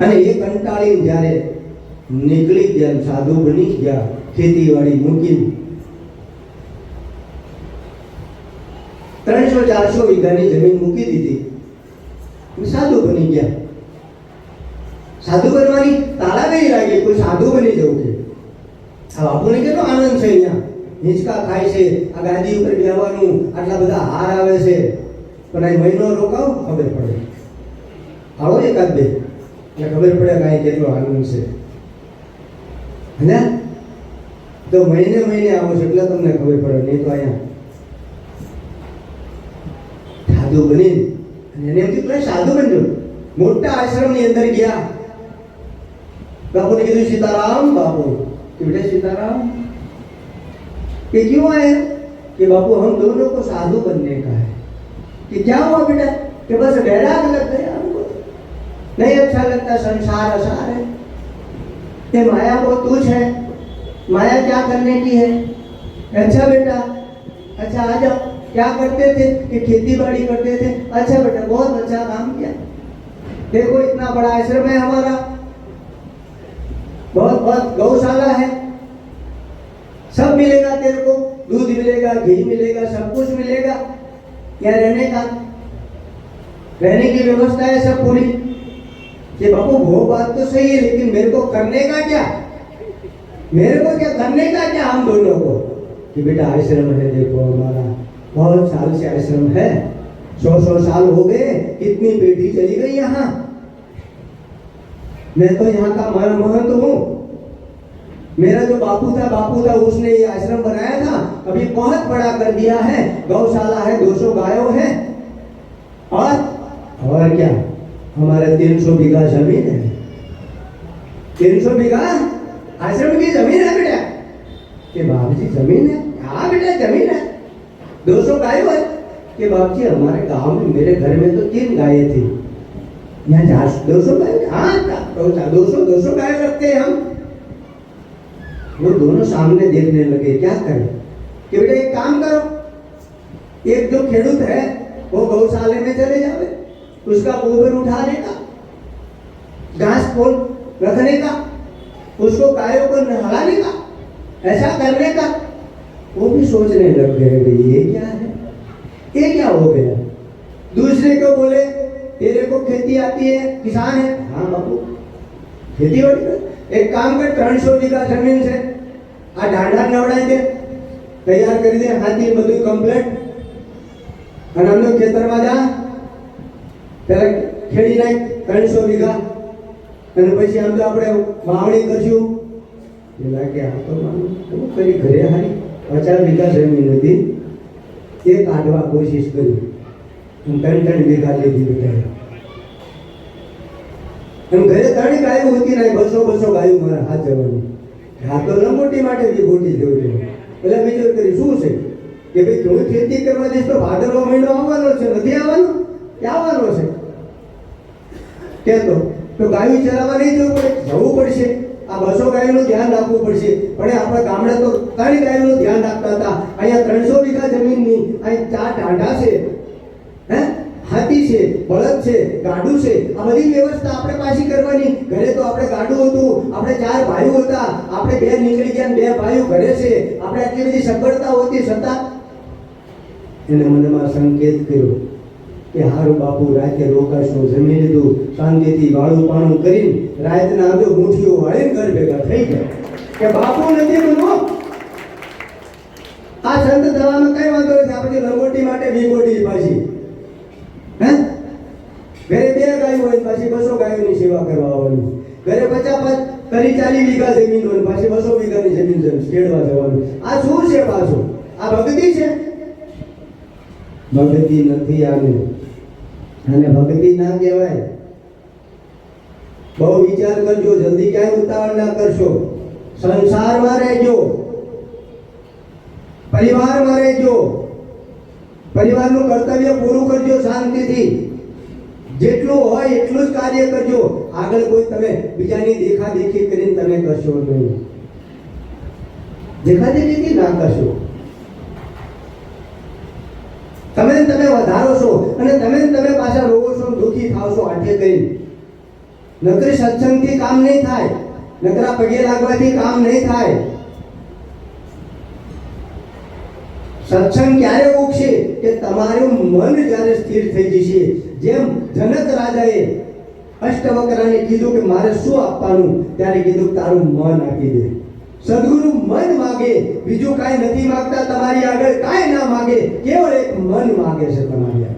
અને એ કંટાળીને જ્યારે નીકળી ગયા સાધુ બની ગયા, ખેતીવાડી મૂકીને, ત્રણસો, ચારસો વીઘાની જમીન મૂકી દીધી. સાધુ બની ગયા. સાધુ બનવાની તાળા નહીં લાગી, કોઈ સાધુ બની જવું છે આ બાપુને કેટલો આનંદ છે અહીંયા? હિંચકા ખાય છે, આ ગાદી ઉપર બેહવાનું, આટલા બધા હાર આવે છે. પણ આ મહિનો રોકાવ ખબર પડે. આવો એકાદ બે. એટલે ખબર પડે કાંઈ કેટલો આનંદ છે. હે તો મહિને મહિને આવો છો, એટલે તમને ખબર પડે. નહીં તો અહીંયા સાધુ બની અને એને એમ થયું સાધુ બન્યો મોટા આશ્રમની અંદર ગયા. બાપુને કીધું, સીતારામ, બાપુ. કે બેટા, સીતારામ. કે ક્યું આયે કે બાપુ, હમ દોનો કો સાધુ બનને કા હે કે ક્યાં હુઆ બેટા? કે બસ ગેડા કલર થયા नहीं अच्छा लगता, संसार असार है। ये माया बहुत तुझ है। माया क्या करने की है? अच्छा बेटा अच्छा आ जाओ। क्या करते थे? कि खेती बाड़ी करते थे। अच्छा बेटा, बहुत अच्छा काम किया। देखो, इतना बड़ा आश्रम है हमारा। बहुत बहुत गौशाला है। सब मिलेगा तेरे को। दूध मिलेगा, घी मिलेगा, सब कुछ मिलेगा। क्या रहने का, रहने की व्यवस्था है सब पूरी। कि बापू, वो बात तो सही है, लेकिन मेरे को करने का क्या? मेरे को क्या करने का क्या हम दोनों को? कि बेटा, आश्रम है, देखो हमारा, बहुत साल से आश्रम है। सौ सौ साल हो गए, कितनी बेटी चली गई यहाँ? मैं तो यहाँ का मह- महंत हूँ। मेरा जो बापू था बापू था, उसने ये आश्रम बनाया था, अभी बहुत बड़ा कर दिया है। गौशाला है 200 गायों है। और और क्या? हमारे 300 बीघा ज़मीन है। 300 बीघा? आश्रम की ज़मीन है बेटा। कि बाप जी ज़मीन है? हाँ बेटा, ज़मीन है। 200 गायों है कि बाप जी हमारे गाँव में मेरे घर में तो तीन गायें थी। यहाँ दो सौ गाय? हाँ दो सौ दो सौ गाय रखते हैं हम। वो दोनों सामने देखने लगे, क्या करें? कि बेटा, एक काम करो। एक जो खेडूत है, वो गौशाले में चले जावे। उसका गोबर उठाने का घास फूल रखने का उसको गायों को नहलाने का ऐसा करने का वो भी सोचने लग गए कि ये क्या है ये क्या हो गया दूसरे को बोले तेरे को खेती आती है किसान है हाँ बापू खेती बाड़ी कर एक काम कर ત્રણ સો વીઘા જમીન છે આ ઢાંઢા નવડાવી દે તૈયાર કરી દે હાથી બધું કમ્પ્લેટ અને અંદર ખેતરમાં જા પેલા ખેડી નાખ, ત્રણસો વીઘા. અને પછી આમ તો આપણે વાવણી કરશું. એ લાગે આ તો શું કરી ઘરે હારી? પચાસ વીઘા જમીન હતી. એ કાઢવા કોશિશ કરી. હું ત્રણ ત્રણ વીઘા લીધી બેટા એમ ઘરે ત્રણ ગાયો હતી ને બસો બસો ગાયો મારા હાથ જવાની. આ તો લંબોટી માટે જે ખોટી જેવું એટલે વિચાર કરી, શું છે? કે ભાઈ તું ખેતી કરવા જઈશ તો ભાદરવો મહિનો આવવાનો છે, નથી આવવાનો? આવવાનો છે? કે તો ગાયું ચરાવવા નહીં જવું પડે? જવું પડશે. આ બસો ગાયોનું ધ્યાન રાખવું પડશે. પણ આપણા ગામડે તો ત્રણ ગાયોનું ધ્યાન રાખતા હતા. અહીંયા ત્રણસો વીઘા જમીનની અહીં ચાર ઢાંઢા છે. હે? હાથી છે, બળદ છે, ગાડું છે. આ બધી વ્યવસ્થા આપણે પાછી કરવાની. ઘરે તો આપણે ગાડું હતું. આપણે ચાર ભાઈઓ હતા. આપણે બે નીકળી ગયા બે ભાઈઓ ઘરે છે. આપણે આટલી બધી સગવડતા હોતી છતાં એને મનમાં સંકેત કર્યો. કે હારું બાપુ, રાતે રોકાશો, જમી લીધું, શાંતિથી વાળું પાણું કરીને રાતના આજો મુઠીઓ વાળીને ઘર ભેગા થઈ ગયા. કે બાપુ નથી બનવો? આ સંત દવામાં કઈ વાંધો નથી આપણે લંગોટી માટે બીગોટી પાછી. હે? ઘરે બે ગાયો હોય પાછી બસો ગાયોની સેવા કરવા આવવાની. ઘરે પચાસ પાંચ તરી ચાલી વીઘા જમીન હોય પાછી બસો વીઘાની જમીન ખેડવા જવાનું. આ શું છે પાછું? આ ભક્તિ છે? ભક્તિ નથી આવી અને ભક્તિ ના કહેવાય. બહુ વિચાર કરજો, જલ્દી ક્યાંય ઉતાવળ ના કરશો. સંસારમાં રહેજો. પરિવારમાં રહેજો. પરિવારનું કર્તવ્ય પૂરું કરજો શાંતિથી. જેટલું હોય એટલું જ કાર્ય કરજો. આગળ કોઈ તમે બીજાની દેખા દેખી કરીને તમે કરશો નહીં. દેખા દેખી ના કરશો? તમે તમે વધારો છો અને તમે તમે પાછા રોવો છો દુઃખી થાવ છો આટલે કરી નકરી સત્સંગથી કામ નહીં થાય, નકરા પગે લાગવાથી કામ નહીં થાય. સત્સંગ ક્યારે ઉગશે કે તમારું મન જ્યારે સ્થિર થઈ જશે? જેમ જનક રાજાએ અષ્ટવક્રાને કીધું કે મારે શું આપવાનું? ત્યારે કીધું તારું મન આપી દે. સદગુરુ મન માગે, બીજું કાંઈ નથી માગતા, તમારી આગળ કાંઈ ના માગે, કેવળ એક મન માગે છે તમારી આગળ.